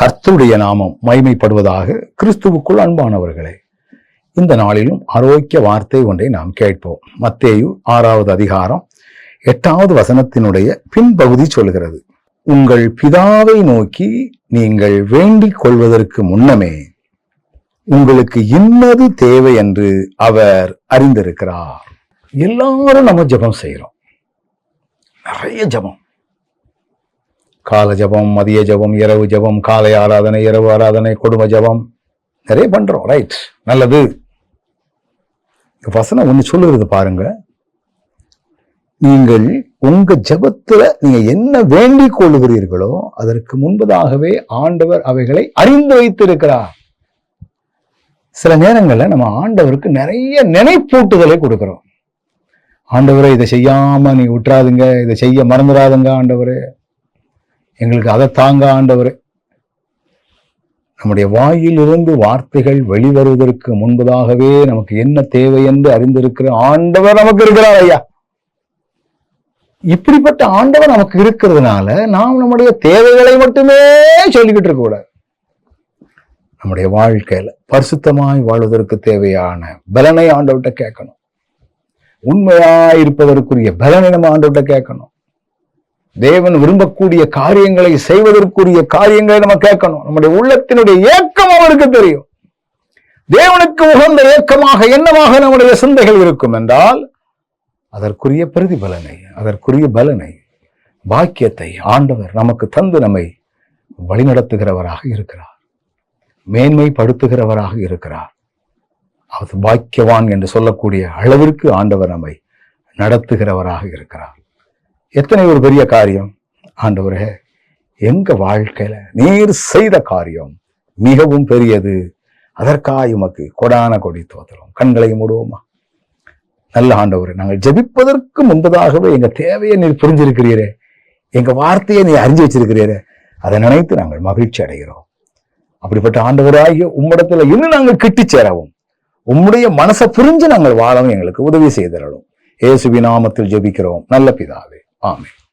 கர்த்தருடைய நாமம் மைமைப்படுவதாக கிறிஸ்துவுக்குள் அன்பானவர்களே இந்த நாளிலும் ஆரோக்கிய வார்த்தை ஒன்றை நாம் கேட்போம். மத்தேயு ஆறாவது அதிகாரம் எட்டாவது வசனத்தினுடைய பின்பகுதி சொல்கிறது உங்கள் பிதாவை நோக்கி நீங்கள் வேண்டிக் கொள்வதற்கு முன்னமே உங்களுக்கு இன்னது தேவை என்று அவர் அறிந்திருக்கிறார். எல்லாரும் நம்ம ஜெபம் செய்கிறோம் நிறைய ஜெபம். கால ஜெபம் மதிய ஜெபம் இரவு ஜெபம் காலை ஆராதனை இரவு ஆராதனை குடும்ப ஜெபம். நிறைய பண்றோம் ரைட் நல்லது. இந்த வசனம் ஒண்ணு சொல்லுறது பாருங்க. நீங்கள் உங்க ஜெபத்துல நீங்க என்ன வேண்டிக் கொள்ளுகிறீர்களோ அதற்கு முன்பதாகவே ஆண்டவர் அவைகளை அறிந்து வைத்திருக்கிறார். சில நேரங்களில் நம்ம ஆண்டவருக்கு நிறைய நினைப்பூட்டுதலை கொடுக்கிறோம். ஆண்டவரை இதை செய்யாம நீ விட்டுறாதுங்க இதை செய்ய மறந்துடாதுங்க ஆண்டவரே. எங்களுக்கு அதை தாங்க ஆண்டவரே. நம்முடைய வாயிலிருந்து வார்த்தைகள் வெளிவருவதற்கு முன்பதாகவே நமக்கு என்ன தேவை என்று அறிந்திருக்கிற ஆண்டவர் நமக்கு இருக்கிறார் ஐயா. இப்படிப்பட்ட ஆண்டவர் நமக்கு இருக்கிறதுனால நாம் நம்முடைய தேவைகளை மட்டுமே சொல்லிக்கிட்டு இருக்க கூடாது. நம்முடைய வாழ்க்கையில பரிசுத்தமாய் வாழ்வதற்கு தேவையான பலனை ஆண்டவர்கிட்ட கேட்கணும். உண்மையாய் இருப்பதற்குரிய பலனை நம்ம ஆண்டவர்கிட்ட கேட்கணும். தேவன் விரும்பக்கூடிய காரியங்களை செய்வதற்குரிய காரியங்களை நம்ம கேட்கணும். நம்முடைய உள்ளத்தினுடைய ஏக்கம் அவருக்கு தெரியும். தேவனுக்கு உகந்த ஏக்கமாக என்னமாக நம்முடைய சிந்தைகள் இருக்கும் என்றால் அதற்குரிய பிரதிபலனை அதற்குரிய பலனை பாக்கியத்தை ஆண்டவர் நமக்கு தந்து நம்மை வழிநடத்துகிறவராக இருக்கிறார். மேன்மைப்படுத்துகிறவராக இருக்கிறார். அவர் பாக்கியவான் என்று சொல்லக்கூடிய அளவிற்கு ஆண்டவர் நம்மை நடத்துகிறவராக இருக்கிறார். எத்தனை ஒரு பெரிய காரியம்? ஆண்டவரே எங்க வாழ்க்கையில நீர் செய்த காரியம் மிகவும் பெரியது. அதற்காக உமக்கு கொடான கொடி தோத்திரம் கண்களை மூடுவோமா? நல்ல ஆண்டவர் நாங்கள் ஜெபிப்பதற்கு முன்பதாகவே எங்க தேவையை நீர் புரிஞ்சிருக்கிறீரே. எங்க வார்த்தையை நீ அறிஞ்சு வச்சிருக்கிறீரே. அதை நினைத்து நாங்கள் மகிழ்ச்சி அடைகிறோம். அப்படிப்பட்ட ஆண்டவராகிய உம்மிடத்துல இன்னும் நாங்கள் கிட்டி சேரவும். உம்முடைய மனசை புரிஞ்சு நாங்கள் வாழவும் எங்களுக்கு உதவி செய்தரலும் இயேசுவி நாமத்தில் ஜெபிக்கிறோம். நல்ல பிதாவே. Amen.